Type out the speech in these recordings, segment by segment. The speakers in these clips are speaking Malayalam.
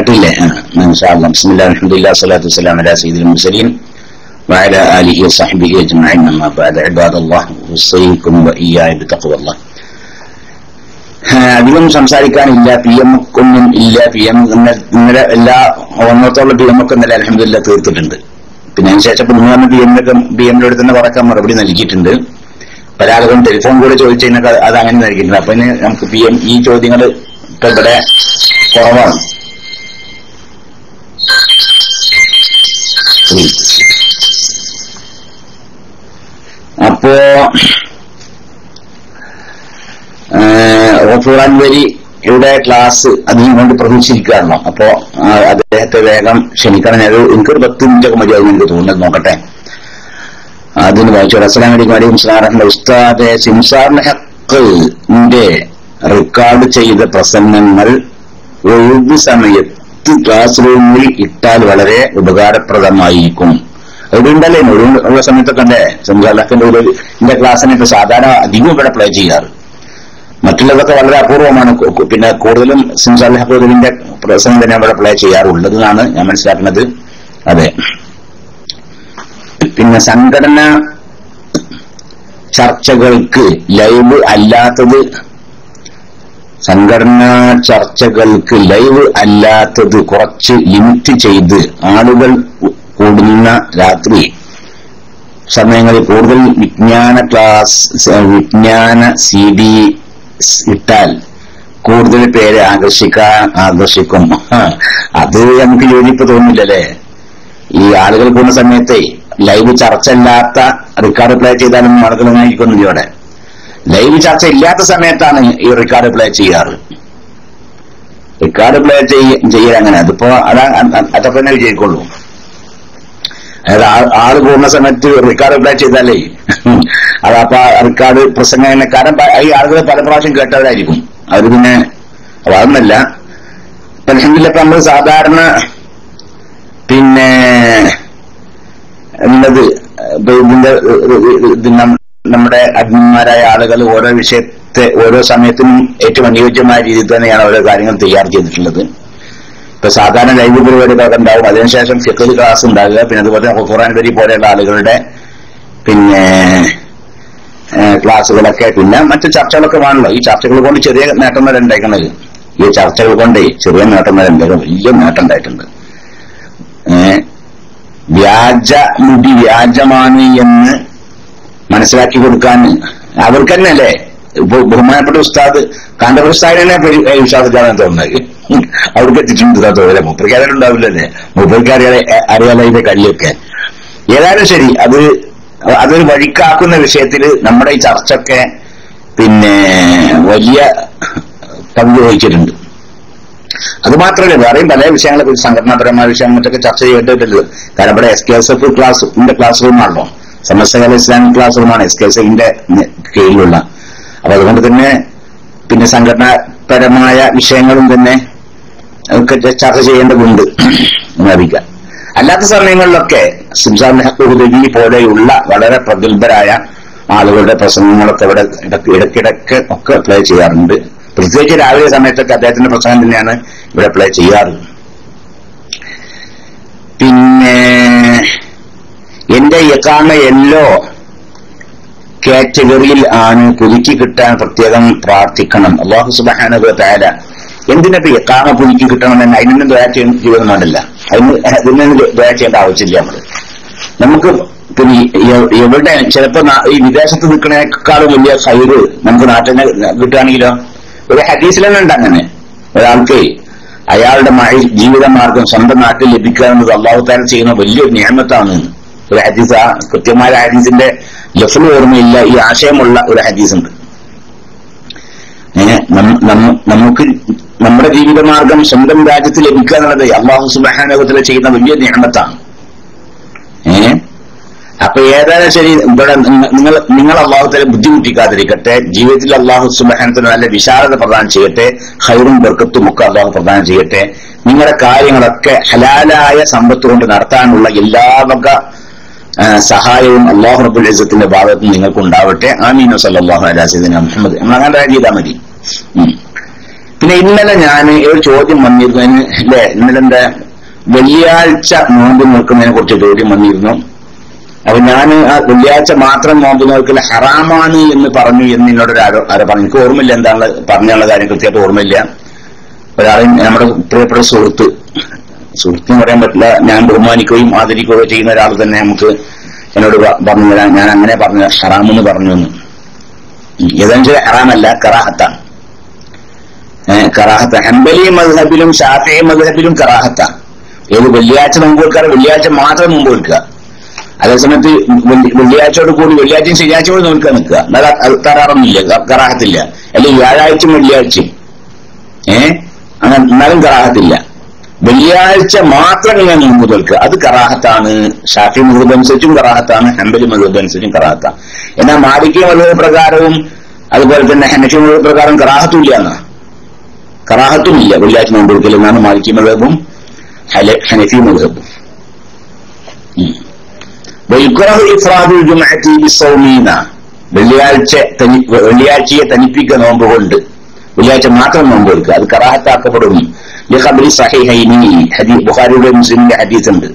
കട്ടില്ലേ ബിസ്മില്ലാ അൽഹംദുലില്ലാ സ്വലാത്തു വസ്സലാം അലാ സയ്യിദിൽ മുർസലീൻ وعلى آله وصحبه أجمعين أما بعد عباد الله أوصيكم وإياي بتقوى الله അധികം സംസാരിക്കാനില്ല പി എം ഒന്നും ഇല്ല പി എം ഇന്നലെ എല്ലാ ഒന്നത്തോളം പി എം ഒക്കെ ഇന്നലെ അലഹമില്ല തീർത്തിട്ടുണ്ട് പിന്നെ അതിനുശേഷം ഇപ്പൊ മൂന്ന് പി എമ്മിനൊക്കെ പി എമ്മിന്റെ അടുത്ത് തന്നെ കുറക്കാൻ മറുപടി നൽകിയിട്ടുണ്ട് പല ആളുകളും ടെലിഫോൺ കൂടെ ചോദിച്ചു കഴിഞ്ഞാൽ അത് അങ്ങനെ നൽകിയിട്ടുണ്ട് അപ്പൊ ഇനി നമുക്ക് പി എം ഈ ചോദ്യങ്ങൾ ഇപ്പൊ ഇവിടെ കുറവാണ് അപ്പോ റഫൂറാൻ വരി ഇവിടെ ക്ലാസ് അതിന് വേണ്ടി പ്രതീക്ഷിച്ചിരിക്കുകയാണല്ലോ. അപ്പോ അദ്ദേഹത്തെ വേഗം ക്ഷണിക്കണം. ഞാൻ എനിക്കൊരു പത്ത് മിനിറ്റ് ഒക്കെ മതിയാകും എനിക്ക് തോന്നുന്നത് നോക്കട്ടെ. അതിന് വായിച്ചു അസ്സലാം അലൈക്കും വലൈക്കും സാറിന്റെ ഉസ്താദെ സിംസാറിന്റെ ഹക്കിന്റെ റെക്കോർഡ് ചെയ്ത പ്രസംഗങ്ങൾ ഒഴിവ് സമയത്ത് ക്ലാസ് റൂമിൽ ഇട്ടാൽ വളരെ ഉപകാരപ്രദമായിരിക്കും. അതുകൊണ്ടല്ലേ ഉള്ള സമയത്തൊക്കെ അല്ലേ സംസാറിന്റെ ഒരു എന്റെ ക്ലാസ്സിനൊക്കെ സാധാരണ അധികം ഇവിടെ പ്ലേ ചെയ്യാറ്. മറ്റുള്ളതൊക്കെ വളരെ അപൂർവമാണ്. പിന്നെ കൂടുതലും സിംസാൽ ഹബീബിന്റെ പ്രസംഗം തന്നെ അവിടെ പ്ലേ ചെയ്യാറുള്ളത് ഞാൻ മനസ്സിലാക്കുന്നത്. അതെ. പിന്നെ സംഘടന ചർച്ചകൾക്ക് ലൈവ് അല്ലാത്തത് സംഘടനാ ചർച്ചകൾക്ക് ലൈവ് അല്ലാത്തത് കുറച്ച് ലിമിറ്റ് ചെയ്ത് ആളുകൾ കൂടുന്ന രാത്രി സമയങ്ങളിൽ കൂടുതൽ വിജ്ഞാന ക്ലാസ് വിജ്ഞാന സി ഡി ഇട്ടാൽ കൂടുതൽ പേരെ ആകർഷിക്കാൻ ആകർഷിക്കും. അത് നമുക്ക് യോജിപ്പ് തോന്നില്ലല്ലേ? ഈ ആളുകൾ കൂടുന്ന സമയത്തെ ലൈവ് ചർച്ച ഇല്ലാത്ത റെക്കോർഡ് പ്ലേ ചെയ്താലും ആളുകൾ ഇരിക്കുന്നില്ല ഇവിടെ ലൈവ് ചർച്ച ഇല്ലാത്ത സമയത്താണ് ഈ റെക്കോർഡ് പ്ലേ ചെയ്യാറ്. റെക്കോർഡ് പ്ലേ ചെയ്യൽ അങ്ങനെ അതിപ്പോ അതാ അതൊക്കെ തന്നെ വിജയിക്കുള്ളൂ. അതായത് ആൾ കൂടുന്ന സമയത്ത് റെക്കോർഡ് പ്ലേ ചെയ്താലേ അത് അപ്പൊ റെക്കോർഡ് പ്രസംഗം കാരണം ഈ ആളുകൾ പല പ്രാവശ്യം കേട്ടവരായിരിക്കും. അവർ പിന്നെ അതൊന്നല്ല. അലഹമില്ല നമ്മൾ സാധാരണ പിന്നെ എന്നത് ഇതിന്റെ നമ്മുടെ അഗ്നിമാരായ ആളുകൾ ഓരോ വിഷയത്തെ ഓരോ സമയത്തിനും ഏറ്റവും അനുയോജ്യമായ രീതിയിൽ തന്നെയാണ് ഓരോ കാര്യങ്ങൾ തയ്യാർ ചെയ്തിട്ടുള്ളത്. ഇപ്പൊ സാധാരണ ലൈവ് പരിപാടികളൊക്കെ ഉണ്ടാവും അതിനുശേഷം ഫിക്കൽ ക്ലാസ് ഉണ്ടാകുക. പിന്നെ അതുപോലെ തന്നെ ഖുറാൻ വരി പോലെയുള്ള ആളുകളുടെ പിന്നെ ക്ലാസ്സുകളൊക്കെ. പിന്നെ മറ്റു ചർച്ചകളൊക്കെ വേണമല്ലോ. ഈ ചർച്ചകൾ കൊണ്ട് ചെറിയ നേട്ടം വരെ ഉണ്ടായിക്കണത്. ഈ ചർച്ചകൾ കൊണ്ട് ചെറിയ നേട്ടം വരെ ഉണ്ടായിരുന്നു വലിയ നേട്ടം ഉണ്ടായിട്ടുണ്ട്. വ്യാജ മുടി വ്യാജമാണ് എന്ന് മനസ്സിലാക്കി കൊടുക്കാൻ അവർക്ക് തന്നെ അല്ലേ ബഹുമാനപ്പെട്ട ഉസ്താദ് കാന്തപുര ഉസ്താദിനെ വിശ്വാസിക്കാണെന്ന് തോന്നുന്നത്. അവർക്ക് എത്തിയിട്ടുണ്ട് തോന്നില്ല മൂപ്പരിക്കാരും ഉണ്ടാവില്ലല്ലേ മൂപ്പർക്ക് അറിയാതെ അറിയാതെ ഇതിന്റെ കളിയൊക്കെ. ഏതായാലും ശരി അത് അതൊരു വഴിക്കാക്കുന്ന വിഷയത്തിൽ നമ്മുടെ ഈ ചർച്ചയൊക്കെ പിന്നെ വലിയ പങ്ക് വഹിച്ചിട്ടുണ്ട്. അത് മാത്രമല്ല വേറെയും പല വിഷയങ്ങളെ കുറിച്ച് സംഘടനാപരമായ വിഷയങ്ങളൊക്കെ ചർച്ച ചെയ്യേണ്ടതല്ലോ കാരണം ഇവിടെ S K S F class class റൂമാണല്ലോ സമസ്തകാല ഇസ്ലാമിക് ക്ലാസ് റൂമാണ് എസ് കെ എസ് ഐന്റെ കീഴിലുള്ള. അപ്പൊ അതുകൊണ്ട് തന്നെ പിന്നെ സംഘടനാപരമായ വിഷയങ്ങളും തന്നെ ചർച്ച ചെയ്യേണ്ടതുണ്ട് എന്നറിയിക്കാം അല്ലാത്ത സമയങ്ങളിലൊക്കെ സിംസാൻ ഹക്കുഹുദി പോലെയുള്ള വളരെ പ്രഗത്ഭരായ ആളുകളുടെ പ്രസംഗങ്ങളൊക്കെ ഇവിടെ ഇടയ്ക്ക് ഇടയ്ക്കിടയ്ക്ക് ഒക്കെ പ്ലേ ചെയ്യാറുണ്ട്. പ്രത്യേകിച്ച് രാവിലെ സമയത്തൊക്കെ അദ്ദേഹത്തിന്റെ പ്രസംഗം തന്നെയാണ് ഇവിടെ പ്ലേ ചെയ്യാറ്. പിന്നെ എന്റെ യക്കാമ എല്ലോ കാറ്റഗറിയിൽ ആണ് പുതുക്കി കിട്ടാൻ പ്രത്യേകം പ്രാർത്ഥിക്കണം. അള്ളാഹു സുബാനത് താര എന്തിനപ്പോ യക്കാമ പുതുക്കി കിട്ടണമെന്ന് അതിനൊന്നും ദ്വയ ചെയ്യുന്നുണ്ടല്ല അതിന് അതിനൊന്നും ദ്വയ ചെയ്യേണ്ട ആവശ്യമില്ല നമ്മൾ. നമുക്ക് പിന്നെ എവിടെ ചിലപ്പോ ഈ വിദേശത്ത് നിൽക്കണേക്കാളും വലിയ സൈഡ് നമുക്ക് നാട്ടിൽ കിട്ടുകയാണെങ്കിലോ ഒരു ഹദീസിൽ ഉണ്ട് അങ്ങനെ. ഒരാൾക്ക് അയാളുടെ മഴ- ജീവിതമാർഗം സ്വന്തം നാട്ടിൽ ലഭിക്കുക എന്നത് അള്ളാഹു താരം ചെയ്യുന്ന വലിയൊരു നിയമത്താണ്. ഒരു ഹദീസ് ആ കൃത്യമായ ഹദീസിന്റെ ലഫ്ല് ഓർമ്മയില്ല ഈ ആശയമുള്ള ഒരു ഹദീസ് ഉണ്ട് ഏഹ് നം- നം- നമുക്ക് നമ്മുടെ ജീവിതമാർഗം സ്വന്തം രാജ്യത്ത് ലഭിക്കുക എന്നുള്ളത് അള്ളാഹു സുബാനകത്തിൽ ചെയ്യുന്ന വലിയ നിയമത്താണ്. ഏഹ് അപ്പൊ ഏതായാലും ശരി ഇവിടെ നിങ്ങൾ നിങ്ങൾ അള്ളാഹുത്തല ബുദ്ധിമുട്ടിക്കാതിരിക്കട്ടെ ജീവിതത്തിൽ അള്ളാഹു സുബാനത്തിന് നല്ല വിശാലത പ്രദാനം ചെയ്യട്ടെ ഹൈറും ബർക്കത്തും ഒക്കെ അള്ളാഹു പ്രദാനം ചെയ്യട്ടെ നിങ്ങളുടെ കാര്യങ്ങളൊക്കെ ഹലാലായ സമ്പത്ത് കൊണ്ട് നടത്താനുള്ള എല്ലാ വക സഹായവും അള്ളാഹു റബുൽ ഇസത്തിന്റെ ഭാഗത്ത് നിങ്ങൾക്ക് ഉണ്ടാവട്ടെ ആമീൻ. സല്ലാഹു അലാ സീദന മുഹമ്മദ്. നമ്മൾ അങ്ങനെ ചെയ്താൽ മതി. പിന്നെ ഇന്നലെ ഞാൻ ഒരു ചോദ്യം വന്നിരുന്നു. അതിന് അല്ലേ ഇന്നലെ എന്താ വെള്ളിയാഴ്ച നോമ്പ് നോക്കുന്നതിനെ കുറിച്ച് ചോദ്യം വന്നിരുന്നു. അപ്പൊ ഞാൻ ആ വെള്ളിയാഴ്ച മാത്രം നോമ്പ് നോക്കൽ ഹറാമാണ് എന്ന് പറഞ്ഞു എന്ന് എന്നോട് ആരോ ആരോ പറഞ്ഞു. എനിക്ക് ഓർമ്മയില്ല എന്താണ് പറഞ്ഞുള്ള കാര്യം കൃത്യമായിട്ട് ഓർമ്മയില്ല. ഒരാൾ നമ്മുടെ പ്രിയപ്പെട്ട സുഹൃത്ത്. സുഹൃത്ത് എന്ന് പറയാൻ പറ്റില്ല. ഞാൻ ബഹുമാനിക്കുകയും ആദരിക്കുകയോ ചെയ്യുന്ന ഒരാൾ തന്നെ നമുക്ക് എന്നോട് പറഞ്ഞു തരാം ഞാൻ അങ്ങനെ പറഞ്ഞു ഹറാമെന്ന് പറഞ്ഞു എന്ന്. ഏതാണെന്ന് ഹറാമല്ല കറാഹത്താണ് കറാഹത്ത. ഹംബലി മദ്ഹബിലും ഷാഫി മദ്ഹബിലും കറാഹത്ത. ഏത് വെള്ളിയാഴ്ച മുമ്പ് വെക്കാറ്? വെള്ളിയാഴ്ച മാത്രം മുമ്പ് വെക്കുക. അതേസമയത്ത് വെള്ളിയാഴ്ചയോട് കൂടി വെള്ളിയാഴ്ചയും ശനിയാഴ്ചയോട് നോക്കാൻ നിൽക്കുക. എന്നാൽ അത് കറാറൊന്നുമില്ല കറാഹത്തില്ല. അല്ലെങ്കിൽ വ്യാഴാഴ്ചയും വെള്ളിയാഴ്ചയും. ഏഹ് അങ്ങനെ എന്നാലും കറാഹത്തില്ല. വെള്ളിയാഴ്ച മാത്രം ഞാൻ മുമ്പ് നിൽക്കുക അത് കറാഹത്താണ്. ഷാഫി മുഹബ് അനുസരിച്ചും കറാഹത്താണ്. ഹംബലി മുഹബ് അനുസരിച്ചും കറാഹത്താണ്. എന്നാൽ മാലിക്യ മുഹബ് പ്രകാരവും അതുപോലെ തന്നെ ഹനഫി മുഹബ് പ്രകാരം കറാഹത്തുമില്ല എന്നാ കറാഹത്തുമില്ല വെള്ളിയാഴ്ച നോമ്പ് എടുക്കൽ എന്നാണ് മാലിക്യ മുഹബും ഹനഫി മുഹബും വെള്ളിയാഴ്ച വെള്ളിയാഴ്ചയെ തനിപ്പിക്ക നോമ്പ് കൊണ്ട് വെള്ളിയാഴ്ച മാത്രം നോമ്പ് എടുക്കുക. അത് കറാഹത്താക്കപ്പെടും ബുഖാരിയുടെ മുസ്ലിമിന്റെ ഹദീസ് ഉണ്ട്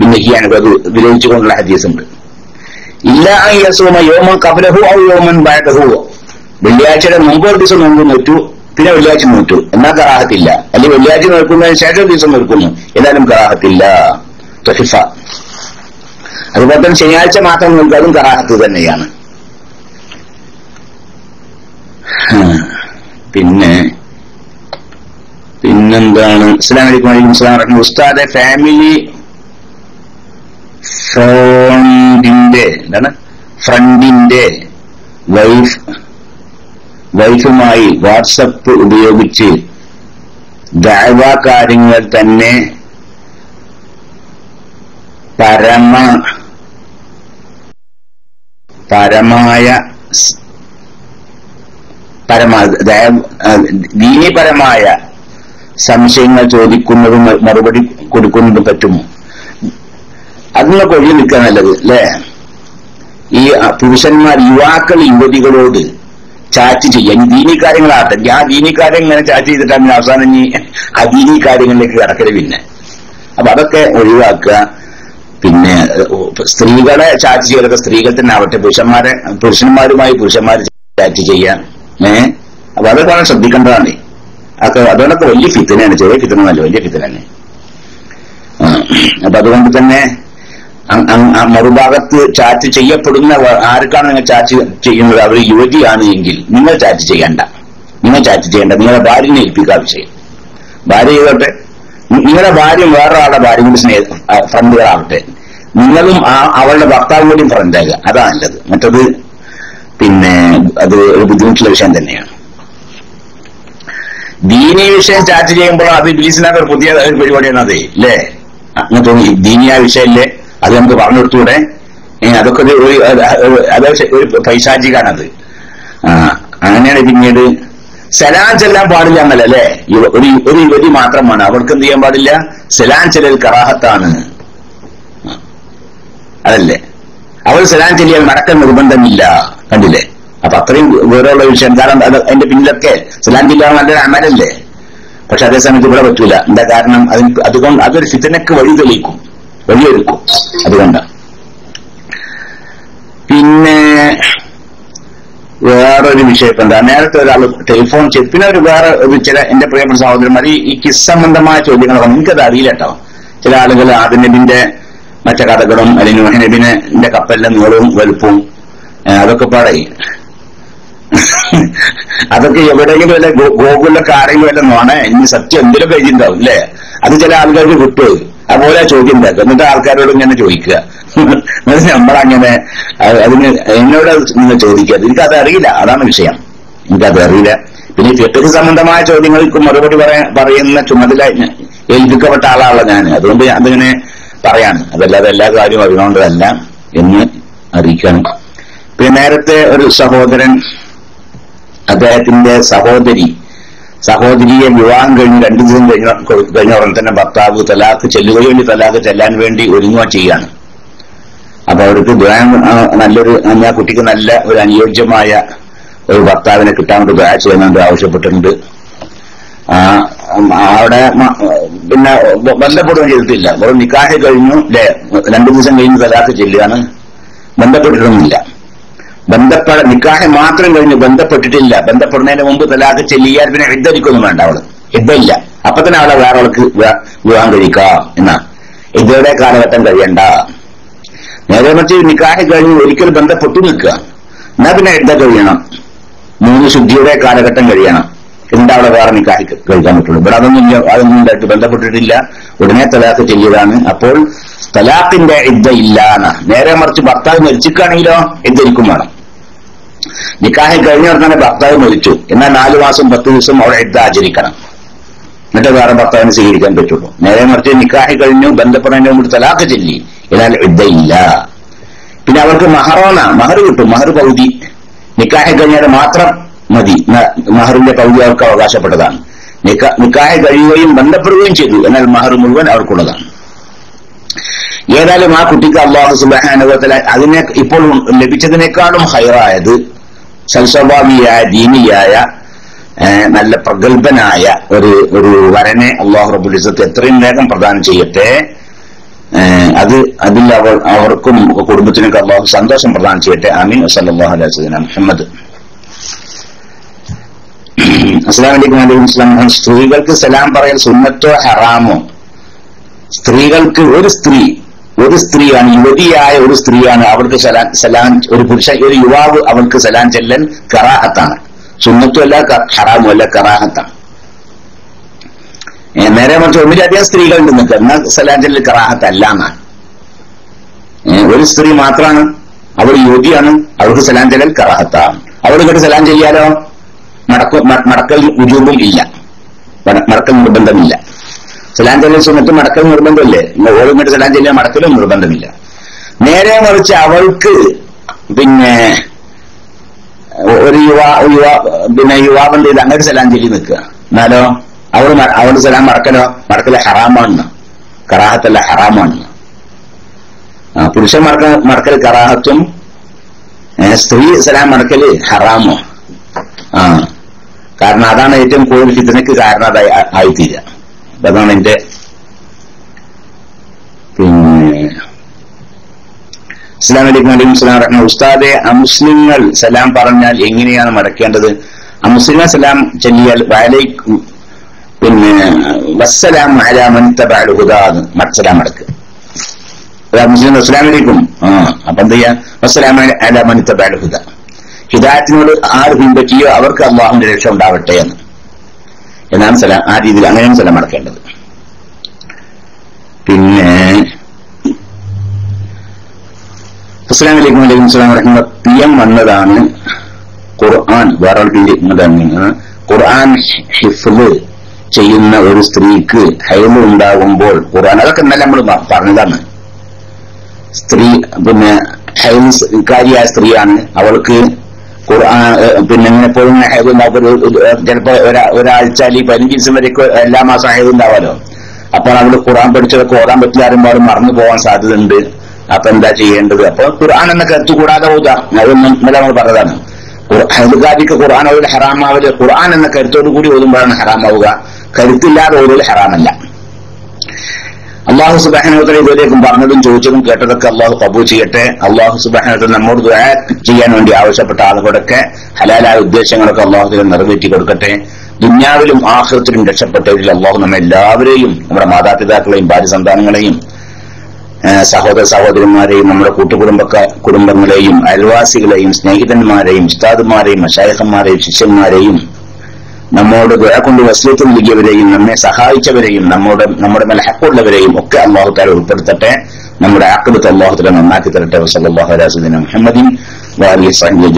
ഭിന്നഹിയാണ് അത് വിരോധിച്ചുകൊണ്ടുള്ള ഹദീസ് ഉണ്ട് വെള്ളിയാഴ്ചയുടെ മുമ്പ് ഒരു ദിവസം നോമ്പ് നോറ്റു പിന്നെ വെള്ളിയാഴ്ച നോറ്റു. എന്നാൽ കറാഹത്തില്ല. അല്ലെങ്കിൽ വെള്ളിയാഴ്ച നോക്കുന്നതിന് ശേഷം ദിവസം നോക്കുന്നു എന്നാലും കറാഹത്തില്ല. അതുപോലെ തന്നെ ശനിയാഴ്ച മാത്രം നോക്കുക അതും കറാഹത്ത് തന്നെയാണ്. പിന്നെ പിന്നെന്താണ്? അസ്സലാം വലൈക്കും വലൈക്കും ഉസ്താദെ ഫാമിലി ഫ്രണ്ടിന്റെ എന്താണ്? ഫ്രണ്ടിന്റെ വൈഫ് വൈഫുമായി വാട്സപ്പ് ഉപയോഗിച്ച് ദൈവ കാര്യങ്ങൾ തന്നെ പരമ പരമായ പരമാ ദയ- സംശയങ്ങൾ ചോദിക്കുന്നതും മറുപടി കൊടുക്കുന്നതും പറ്റുമോ അതിനൊക്കെ ഒഴിഞ്ഞു നിൽക്കാൻ നല്ലത് അല്ലേ? ഈ പുരുഷന്മാർ യുവാക്കൾ യുവതികളോട് ചാറ്റ് ചെയ്യാൻ ഇനി ദീനി കാര്യങ്ങളാട്ടെ ഞാൻ ദീനി കാര്യം ഇങ്ങനെ ചാറ്റ് ചെയ്തിട്ടാണ് അവസാനം ഇനി അദീനി ദീനി കാര്യങ്ങളിലേക്ക് കിടക്കൽ പിന്നെ. അപ്പൊ അതൊക്കെ ഒഴിവാക്കുക. പിന്നെ സ്ത്രീകളെ ചാറ്റ് ചെയ്യലൊക്കെ സ്ത്രീകൾ തന്നെ ആവട്ടെ. പുരുഷന്മാരെ പുരുഷന്മാരുമായി പുരുഷന്മാർ ചാറ്റ് ചെയ്യാൻ ഏഹ് അപ്പൊ അതൊക്കെ വളരെ ശ്രദ്ധിക്കേണ്ടതാണ്. അതൊക്കെ അതുകൊണ്ടൊക്കെ വലിയ ഫിത്തനാണ് ചെറിയ ഫിത്തനല്ല വലിയ ഫിത്തനാണ് അപ്പൊ അതുകൊണ്ട് തന്നെ മറുഭാഗത്ത് ചാറ്റ് ചെയ്യപ്പെടുന്ന ആർക്കാണ് നിങ്ങൾ ചാറ്റ് ചെയ്യുന്നത്? അവർ യുവതിയാണ് എങ്കിൽ നിങ്ങൾ ചാറ്റ് ചെയ്യണ്ട. നിങ്ങൾ ചാറ്റ് ചെയ്യണ്ട. നിങ്ങളുടെ ഭാര്യനെ ഏൽപ്പിക്കുക വിഷയം. ഭാര്യ ചെയ്തോട്ടെ. നിങ്ങളുടെ ഭാര്യ വേറൊരാളുടെ ഭാര്യ സ്നേഹ ഫ്രണ്ടുകളാവട്ടെ നിങ്ങളും ആ അവളുടെ ഭർത്താവും കൂടിയും ഫ്രണ്ടാകുക അതാണ് നല്ലത്. മറ്റത് പിന്നെ അത് ഒരു ബുദ്ധിമുട്ടുള്ള വിഷയം തന്നെയാണ്. ദീനി വിഷയം ചാറ്റ് ചെയ്യുമ്പോൾ അത് ബിലീസിനൊക്കെ ഒരു പുതിയ ഒരു പരിപാടിയാണ് അത് അല്ലേ അങ്ങനെ തോന്നി. ദീനിയ വിഷയല്ലേ അത് നമുക്ക് പറഞ്ഞു കൊടുത്തൂടെ അതൊക്കെ ഒരു അത് ഒരു പൈശാചികാണത്. ആ അങ്ങനെയാണ് പിന്നീട് സലാൻ ചെല്ലാൻ പാടില്ല എന്നല്ല അല്ലേ? ഒരു ഒരു യുവതി മാത്രമാണ്. അവർക്ക് എന്ത് ചെയ്യാൻ പാടില്ല? സലാൻ ചെല്ലൽ കറാഹത്താണ്. അതല്ലേ? അവൾ സലാം ചെല്ലിയാൽ നടക്കാൻ നിർബന്ധമില്ല. കണ്ടില്ലേ? അപ്പൊ അത്രയും വേറെയുള്ള വിഷയം. കാരണം അത് അതിന്റെ പിന്നിലൊക്കെ സലാം ചെല്ലുക നല്ലൊരു അമലല്ലേ? പക്ഷെ അതേ സമയത്ത് ഇവിടെ പറ്റൂല. എന്താ കാരണം? അതിന് അതുകൊണ്ട് അതൊരു ഫിത്തനക്ക് വഴി തെളിയിക്കും. വഴിയൊരുക്കും. അതുകൊണ്ട്. പിന്നെ വേറൊരു വിഷയം എന്താ? നേരത്തെ ഒരാൾ ടെലിഫോൺ ചെയ്ത്. പിന്നെ ഒരു വേറെ ചില എന്റെ പ്രിയപ്പെട്ട സഹോദരന്മാർ ഈ കിസ് സംബന്ധമായ ചോദ്യങ്ങളൊക്കെ എനിക്കത് അറിയില്ല കേട്ടോ. ചില ആളുകൾ ആദിനബിന്റെ മറ്റു കഥകളും അല്ലെങ്കിൽ മഹനബിനെ കപ്പലിന്റെ നീളവും വലുപ്പവും അതൊക്കെ പറയും അതൊക്കെ എവിടെയെങ്കിലും വല്ല ഗോകുലൊക്കെ ആരെങ്കിലും വല്ല നോണേ ഇനി സത്യം എന്തെങ്കിലും കഴിഞ്ഞിട്ടുണ്ടാവും അല്ലേ? അത് ചില ആൾക്കാർക്ക് കിട്ടും. അതുപോലെ ചോദ്യം എന്നിട്ട് ആൾക്കാരോട് ഇങ്ങനെ ചോദിക്കുക. എന്നിട്ട് നമ്മളങ്ങനെ അത് അതിന് എന്നോട് നിങ്ങൾ ചോദിക്കുക. എനിക്കത് അറിയില്ല. അതാണ് വിഷയം. എനിക്കത് അറിയില്ല. പിന്നെ ഫിഖ് സംബന്ധമായ ചോദ്യങ്ങൾക്ക് മറുപടി പറയാൻ പറയുന്ന ചുമതല ഏൽപ്പിക്കപ്പെട്ട ആളാണല്ലോ ഞാൻ. അതുകൊണ്ട് അതിങ്ങനെ പറയാണ് അതല്ലാതെ എല്ലാ കാര്യവും അറിയുന്നതുകൊണ്ടല്ല എന്ന് അറിയിക്കണം. പിന്നെ നേരത്തെ ഒരു സഹോദരൻ അദ്ദേഹത്തിന്റെ സഹോദരി സഹോദരിയെ വിവാഹം കഴിഞ്ഞ് രണ്ടു ദിവസം കഴിഞ്ഞ കഴിഞ്ഞ ഉടൻ തന്നെ ഭർത്താവ് തലാഖ് ചെല്ലുകയോ വേണ്ടി തലാഖ് ചെല്ലാൻ വേണ്ടി ഒരുങ്ങുക ചെയ്യാണ് അപ്പൊ അവർക്ക് ദ്വാ നല്ലൊരു ആ കുട്ടിക്ക് നല്ല ഒരു അനുയോജ്യമായ ഒരു ഭർത്താവിനെ കിട്ടാൻ വേണ്ടി ദ്വാ ചെയ്യുന്നുണ്ട് ആവശ്യപ്പെട്ടിട്ടുണ്ട്. ആ, അവിടെ പിന്നെ ബന്ധപ്പെടുകയും ചെയ്തിട്ടില്ല. വെറും നിക്കാഹ് കഴിഞ്ഞു. അല്ലെ രണ്ടു ദിവസം കഴിഞ്ഞ് തലാഖ് ചെല്ലുകയാണ്. ബന്ധപ്പെട്ടിട്ടൊന്നുമില്ല. ബന്ധപ്പെട നിക്കാഹ് മാത്രം കഴിഞ്ഞ് ബന്ധപ്പെട്ടിട്ടില്ല. ബന്ധപ്പെടുന്നതിന് മുമ്പ് തലാഖ് ചെല്ലിയാൽ പിന്നെ ഹിദ്ധരിക്കൊന്നും വേണ്ട അവൾ. ഹിദ്ധയില്ല അപ്പൊ തന്നെ അവളെ വേറെ ആൾക്ക് വിവാ- വിവാഹം കഴിക്കാം എന്നാ. ഇദ്ദയുടെ കാലഘട്ടം കഴിയണ്ട. നേരെ മറിച്ച് നിക്കാഹ് കഴിഞ്ഞ് ഒരിക്കൽ ബന്ധപ്പെട്ടു നിൽക്കുക. എന്നാ പിന്നെ ഇദ്ദ കഴിയണം. മൂന്ന് ശുദ്ധിയുടെ കാലഘട്ടം കഴിയണം. അവിടെ വേറെ നിക്കാഹ് കഴിക്കാൻ പറ്റുള്ളൂ. ഇവിടെ അതൊന്നും അതൊന്നും ഉണ്ടായിട്ട് ബന്ധപ്പെട്ടിട്ടില്ല. ഉടനെ തലാഖ് ചെയ്യലാണ്. അപ്പോൾ തലാഖിന്റെ ഇദ്ദ ഇല്ലാന്ന്. നേരെ മറിച്ച് ഭർത്താവ് മരിച്ചിക്കാണെങ്കിലോ ഇദ്ദരിക്കും വേണം. നിക്കാഹി കഴിഞ്ഞ ഉടനെ ഭർത്താവ് മരിച്ചു. എന്നാൽ നാല് മാസം പത്ത് ദിവസം അവിടെ ഇദ്ദ ആചരിക്കണം. എന്നിട്ട് വേറെ ഭർത്താവിനെ സ്വീകരിക്കാൻ പറ്റുള്ളൂ. നേരെ മറിച്ച് നിക്കാഹി കഴിഞ്ഞു ബന്ധപ്പെടുന്നതിന് മുമ്പ് തലാഖ് ചെല്ലി. എന്നാൽ ഇദ്ദ ഇല്ല. പിന്നെ അവർക്ക് മഹറോന മഹർ കിട്ടും മഹർ പകുതി നിക്കാഹി കഴിഞ്ഞാൽ മാത്രം മതി. മഹറിന്റെ പകുതി അവർക്ക് അവകാശപ്പെട്ടതാണ്. നിക്കായ കഴിയുകയും ബന്ധപ്പെടുകയും ചെയ്തു. എന്നാൽ മഹർ മുഴുവൻ അവർക്കുള്ളതാണ്. ഏതായാലും ആ കുട്ടിക്ക് അള്ളാഹു സുബാനുഭവത്തിൽ അതിനെ ഇപ്പോൾ ലഭിച്ചതിനേക്കാളും ഹൈറായത് സൽസ്വഭാവിയായ ദീനിയായ നല്ല പ്രഗത്ഭനായ ഒരു ഒരു വരനെ അള്ളാഹു റബുലിസത്ത് എത്രയും വേഗം പ്രദാനം ചെയ്യട്ടെ. അത് അതിൽ അവർ അവർക്കും കുടുംബത്തിനൊക്കെ അള്ളാഹു സന്തോഷം പ്രദാനം ചെയ്യട്ടെ. അമീൻ വസല്ലാഹു അലൈഹി മുഹമ്മദ്. അസ്ലാം സ്ത്രീകൾക്ക് സലാം പറയൽ സുന്നത്തോ ഹറാമോ? സ്ത്രീകൾക്ക് ഒരു സ്ത്രീ ഒരു സ്ത്രീയാണ് യുവതിയായ ഒരു സ്ത്രീയാണ് അവൾക്ക് സലാം ഒരു പുരുഷ ഒരു യുവാവ് അവൾക്ക് സലാം ചെല്ലൻ കറാഹത്താണ്. സുന്നത്തും അല്ല ഹറാമോ അല്ല കറാഹത്താണ്. നേരെ മറിച്ച് ഒന്നിലധികം സ്ത്രീകളുണ്ട് നിൽക്കുക എന്നാൽ സലാം ചെല്ലൽ കറാഹത്തല്ല എന്നാണ്. ഒരു സ്ത്രീ മാത്രമാണ് അവൾ യുവതിയാണ് അവൾക്ക് സലാം ചെല്ലൽ കറാഹത്താണ്. അവൾ കേട്ട് സലാം ചെയ്യാലോ? മടക്ക മടക്കൽ ഉജൂബും ഇല്ല. മട- മടക്കൽ നിർബന്ധമില്ല. സലാം ചെല്ലൽ സുന്നത്ത് മടക്കൽ നിർബന്ധമില്ലേ? ഓരോന്നിട്ട് സലാം ചെല്ലിയ മടക്കലും നിർബന്ധമില്ല. നേരെ മറിച്ച് അവൾക്ക് പിന്നെ ഒരു യുവാ യുവാ പിന്നെ യുവാവിന്റെ ഇത് അങ്ങനെ സലാം നിൽക്കുക. എന്നാലോ? അവൾ അവൾ സലാം മടക്കലോ? മടക്കൽ ഹറാമാണ് കറാഹത്തല്ല ഹറാമാണ് പുരുഷൻ മടക്ക മടക്കൽ കറാഹത്തും സ്ത്രീ സലാം മടക്കൽ ഹറാമോ. കാരണം അതാണ് ഏറ്റവും കൂടുതൽ ഫിത്തനക്ക് കാരണമായി ആയിത്തീരുക അതാണ് എന്റെ പിന്നെ അസ്ലാം വലൈക്കും അലിം സ്ലാം റഹ്മ ഉസ്താദെ അമുസ്ലിങ്ങൾ സലാം പറഞ്ഞാൽ എങ്ങനെയാണ് മടക്കേണ്ടത്? അമുസ്ലിങ്ങൾ സലാം ചൊല്ലിയാൽ വലൈക്കും പിന്നെ വസ്സലാം അലാമൻ തബഅൽ മറ്റലാം മടക്ക്. അതാ മുസ്ലിം അസ്ലാം അലിക്കും ആ അപ്പൊ എന്ത് ചെയ്യാം? വസ്സലാം അലാമൻ തബഅൽ ഹുദ. ഹിദായത്തിനോട് ആര് പിൻപറ്റിയോ അവർക്ക് അള്ളാഹുവിന്റെ രക്ഷ ഉണ്ടാവട്ടെ എന്ന്. എന്നാണ് സ്ഥലം ആ രീതിയിൽ അങ്ങനെയാണ് സ്ഥലം നടക്കേണ്ടത് പിന്നെ അസ്സലാം വലൈക്കും വലൈക്കും സ്ലാം വരക്കുന്ന പി എം വന്നതാണ് ഖുർആൻ വേറെ പേര് ഇങ്ങോട്ടാണ് ഖുർആൻ ഹിഫ്ല് ചെയ്യുന്ന ഒരു സ്ത്രീക്ക് ഹൈൽ ഉണ്ടാകുമ്പോൾ ഖുർആൻ അതൊക്കെ ഇന്നലെ നമ്മൾ പറഞ്ഞതാണ്. സ്ത്രീ പിന്നെ ഹൈൽക്കാരിയായ സ്ത്രീയാണ്. അവൾക്ക് ഖുർആൻ പിന്നെ ഇങ്ങനെ എപ്പോഴും ഹൈദ് ചിലപ്പോ ഒരാ- ഒരാഴ്ച അല്ലെങ്കിൽ പതിനഞ്ച് ദിവസം വരെയൊക്കെ എല്ലാ മാസം ഹൈദ് ഉണ്ടാവാലോ അപ്പോൾ അവൾ ഖുർആൻ പഠിച്ചതൊക്കെ ഓടാൻ പറ്റില്ല ആരുമ്പാടും മറന്നു പോകാൻ സാധ്യതയുണ്ട്. അപ്പൊ എന്താ ചെയ്യേണ്ടത്? അപ്പൊ ഖുർആൻ എന്ന കരുത്തു കൂടാതെ ഓതാം അതൊന്നും ഇന്നലെ നമ്മൾ പറഞ്ഞതാണ്. ഹൈദുകാരിക്ക് ഖുർആൻ ഒരു ഹറാമാവൽ ഖുർആൻ എന്ന കരുത്തോടു കൂടി ഓതുമ്പോഴാണ് ഹറാമാവുക. കരുത്തില്ലാതെ ഓരോ ഹറാമല്ല. അള്ളാഹു സുബാനോത്തര ഇതുവരേക്കും പറഞ്ഞതും ചോദിച്ചതും കേട്ടതൊക്കെ അള്ളാഹു കബൂ ചെയ്യട്ടെ. അള്ളാഹു സുബാനോത്തര നമ്മോട് ചെയ്യാൻ വേണ്ടി ആവശ്യപ്പെട്ട ആളുകളൊക്കെ ഹലാലായ ഉദ്ദേശങ്ങളൊക്കെ അള്ളാഹുദിനെ നിറവേറ്റി കൊടുക്കട്ടെ. ദുന്യാവിലും ആഹൃത്തിലും രക്ഷപ്പെട്ടവരിൽ അള്ളാഹു നമ്മെ എല്ലാവരെയും നമ്മുടെ മാതാപിതാക്കളെയും ഭാര്യ സന്താനങ്ങളെയും സഹോദര സഹോദരന്മാരെയും നമ്മുടെ കൂട്ടുകുടുംബ കുടുംബങ്ങളെയും അയൽവാസികളെയും സ്നേഹിതന്മാരെയും ഉസ്താദുമാരെയും മഷായഖന്മാരെയും ശിഷ്യന്മാരെയും നമ്മോട് ദുആ കൊണ്ട് വസ്ലീത്ത് നൽകിയവരെയും നമ്മെ സഹായിച്ചവരെയും നമ്മോട് നമ്മുടെ മേലെ ഹക്കുള്ളവരെയും ഒക്കെ അള്ളാഹു താല ഉൾപ്പെടുത്തട്ടെ. നമ്മുടെ ആക്കബത്ത് അള്ളാഹു താല നന്നാക്കി തരട്ടെ. വസല്ലാഹു അലാസുദ്ദീൻ മുഹമ്മദിൻ വാലി സാഹിബ്